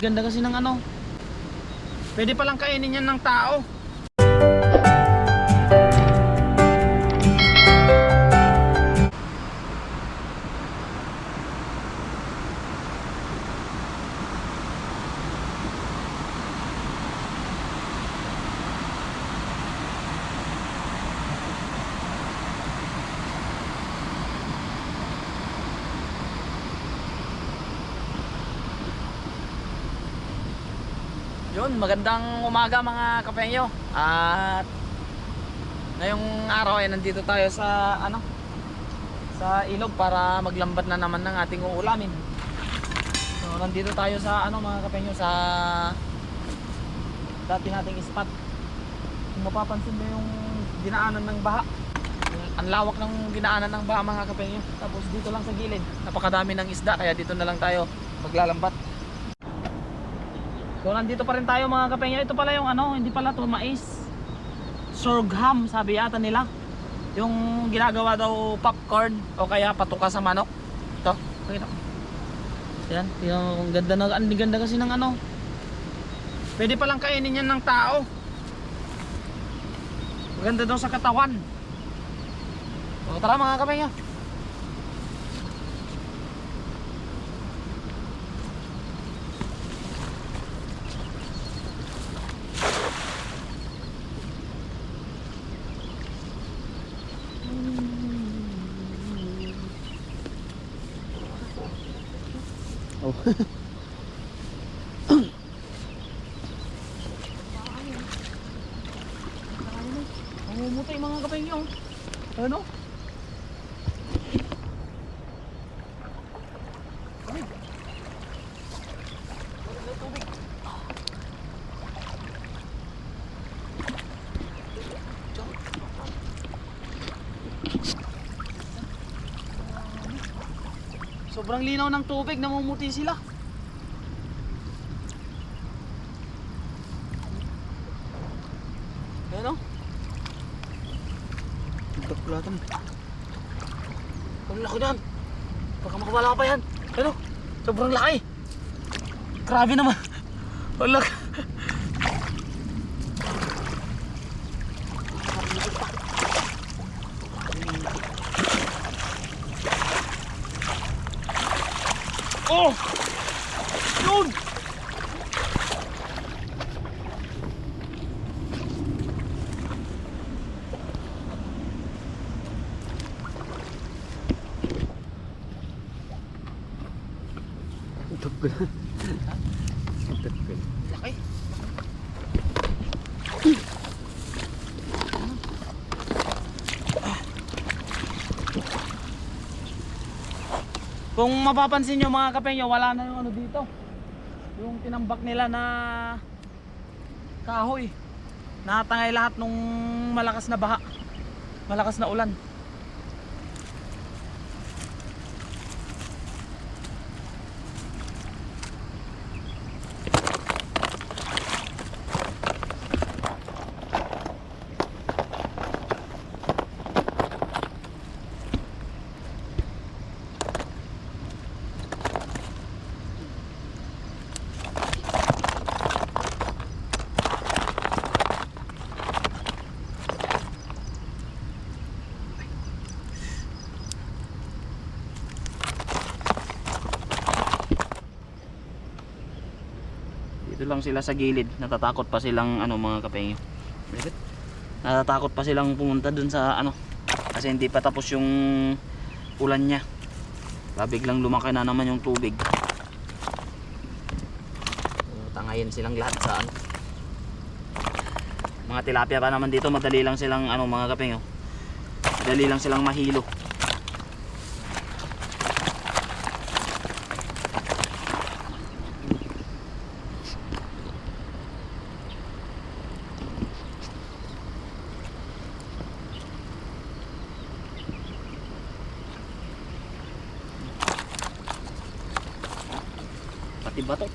Ganda kasi ng ano. Pwede palang kainin yan ng tao. Yun, magandang umaga mga kapenyo. At ngayong araw ay nandito tayo sa ano sa ilog para maglambat na naman ng ating uulamin. So nandito tayo sa ano mga kapenyo sa dati nating spot. Kung mapapansin mo yung dinaanan ng baha. Ang lawak ng dinaanan ng baha mga kapenyo. Tapos dito lang sa gilid, napakadami ng isda kaya dito na lang tayo maglalambat. So nandito pa rin tayo mga kapengya. Ito pala yung ano, hindi pala to mais. Sorghum sabi yata nila. Yung ginagawa daw popcorn o kaya patuka sa manok. Ito, pakita ko. Yan, yung ganda na, ang ganda kasi ng ano. Pwede palang kainin yan ng tao. Maganda daw sa katawan. O tara mga kapengya. Oh. Mamumutay mga kapengyo. Ano? Sobrang linaw ng tubig, namumuti sila. Ayan o. Nagkakulatan. Ang laki yan. Baka makawala ka pa yan. Ano? Sobrang laki. Grabe naman. Ang. Oh! Yun! Laki. Kung mapapansin nyo mga kapenyo, wala na yung ano dito. Yung tinambak nila na kahoy. Natangay lahat nung malakas na baha. Malakas na ulan. Lang sila sa gilid. Natatakot pa silang ano mga kapengyo. Natatakot pa silang pumunta dun sa ano. Kasi hindi pa tapos yung ulan niya. Biglang lumaki na naman yung tubig. Tangayin silang lahat sa ano. Mga tilapia pa naman dito, madali lang silang ano mga kapengyo. Madali lang silang mahilo.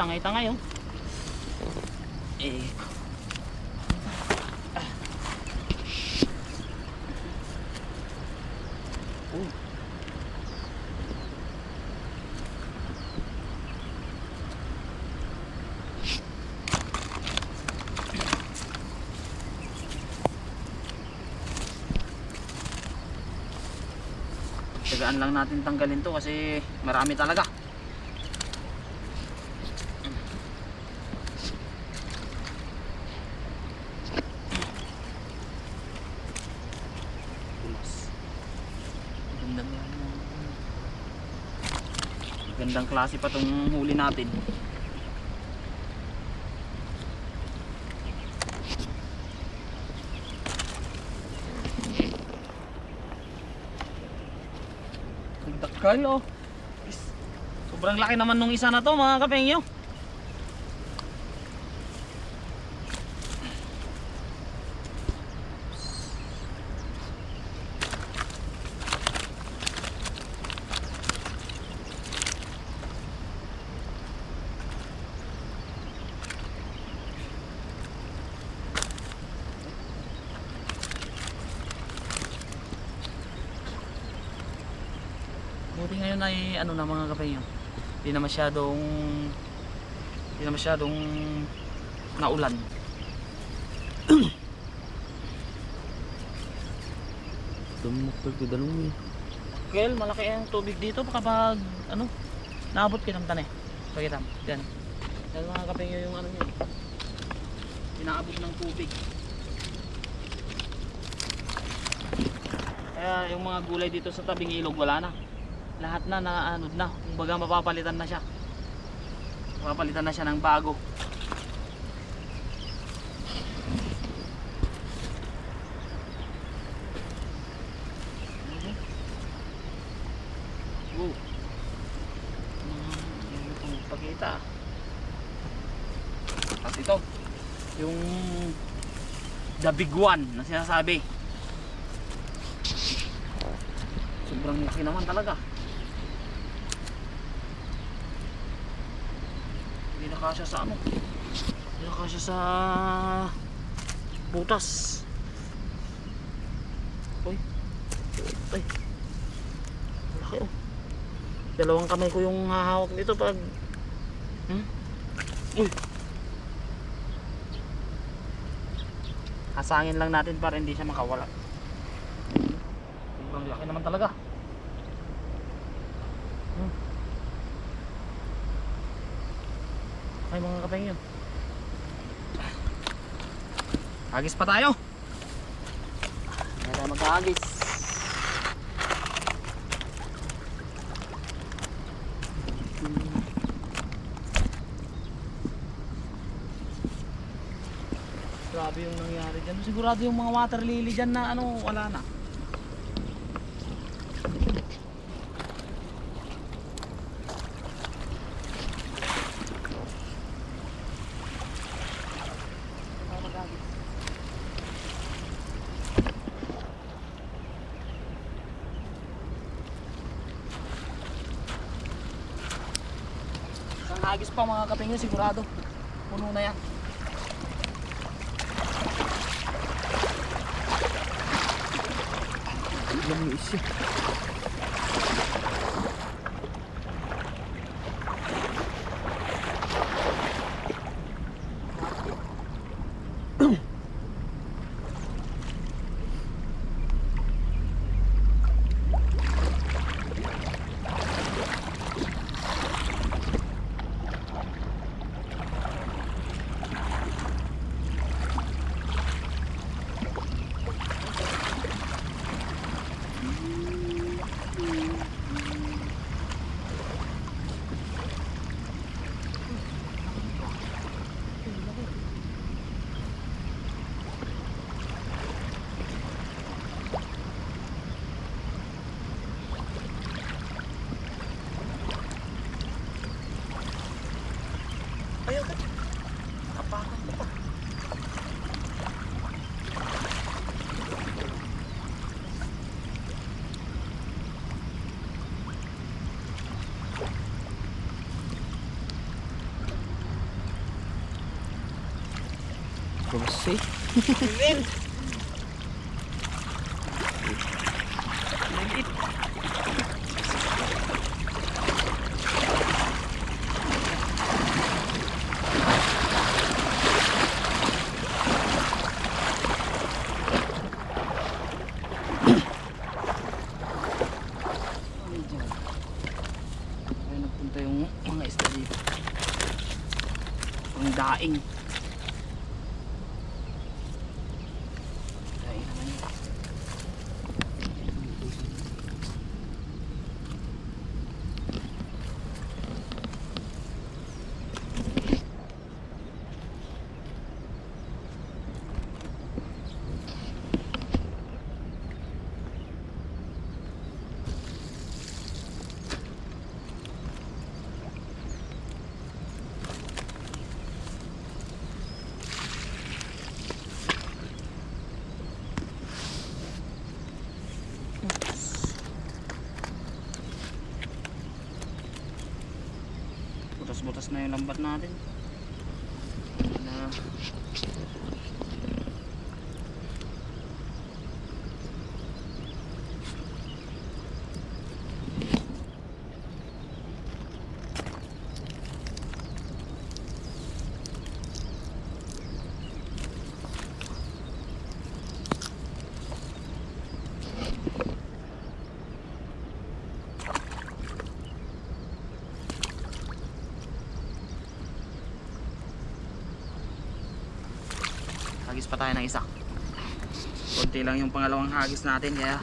tangay-tangay oh. Eh. Ah. Oh. Tagaan lang natin tanggalin to kasi marami talaga. Gandang klase pa tong huli natin. Ang dakal oh. Sobrang laki naman nung isa na to mga kapengyo. Ngayon ay ano na mga kapengyo. Hindi na masyadong hindi na masyadong naulan. Dumukol ko dalawin. Kel, malaki ang tubig dito kapag ano, naabot kinamtan eh. Pakita mo, yan. Yan mga kapengyo yung ano eh. Inaabot ng tubig. Kaya yung mga gulay dito sa tabing ilog wala na. Lahat na naanod na. Kumbaga mapapalitan na siya. Mapapalitan na siya ng bago. Wow. Ano itong pakita? At ito, yung the big one na sinasabi. Sobrang laki naman talaga. Na kasya sa ano. Hindi na sa butas. Uy. Uy. Laki oh. Dalawang kamay ko yung hahawak nito pag Hmm? Uy. Hasangin lang natin para hindi siya makawala. Sobrang laki naman talaga. Ay mga kapengyo. Agis pa tayo. Tayo mag-agis. Grabe yung nangyari dyan. Sigurado yung mga water lily dyan na ano, wala na. Hagis pa mga kapingyo sigurado. Puno na yan. Ilan yung Kumsi. Lin! Lilit. Ito yung mga isda dito. Ang. Daing Butas-butas na yung lambat natin. Na hagis pa tayo ng isa. Konti lang yung pangalawang hagis natin kaya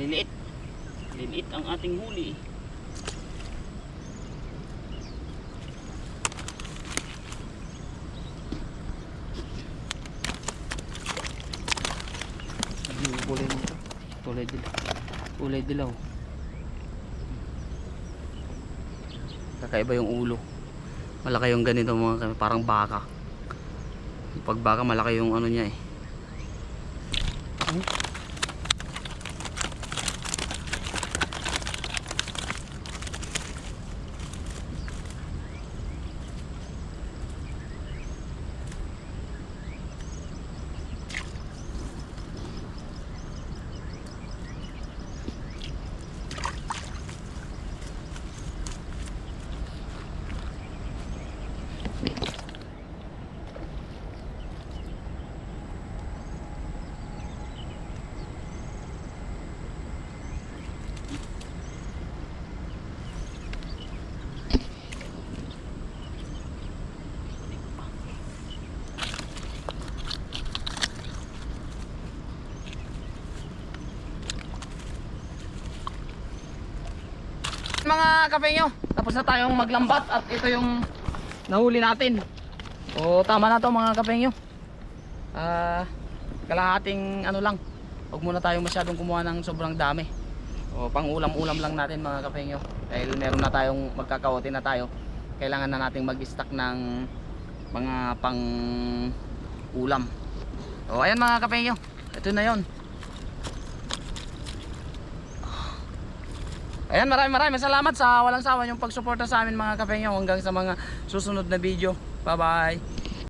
Maliliit. Maliliit ang ating huli. Yung kulay nito. Kulay dilaw. Kulay dilaw. Kakaiba yung ulo. Malaki yung ganito mga kami, parang baka. Pag baka malaki yung ano niya eh. Mga kapenyo, tapos na tayong maglambat at ito yung nahuli natin. O tama na to mga kapenyo. Ah, kalahating ano lang. Huwag muna tayong masyadong kumuha ng sobrang dami. O pang ulam-ulam lang natin mga kapenyo. Dahil meron na tayong magkakaote na tayo. kailangan na nating mag-stock ng mga pang ulam. O ayan mga kapengyo, ito na yon. Ayan, maraming maraming salamat sa walang sawa yung pagsuporta sa amin mga kapengyo hanggang sa mga susunod na video. Bye bye.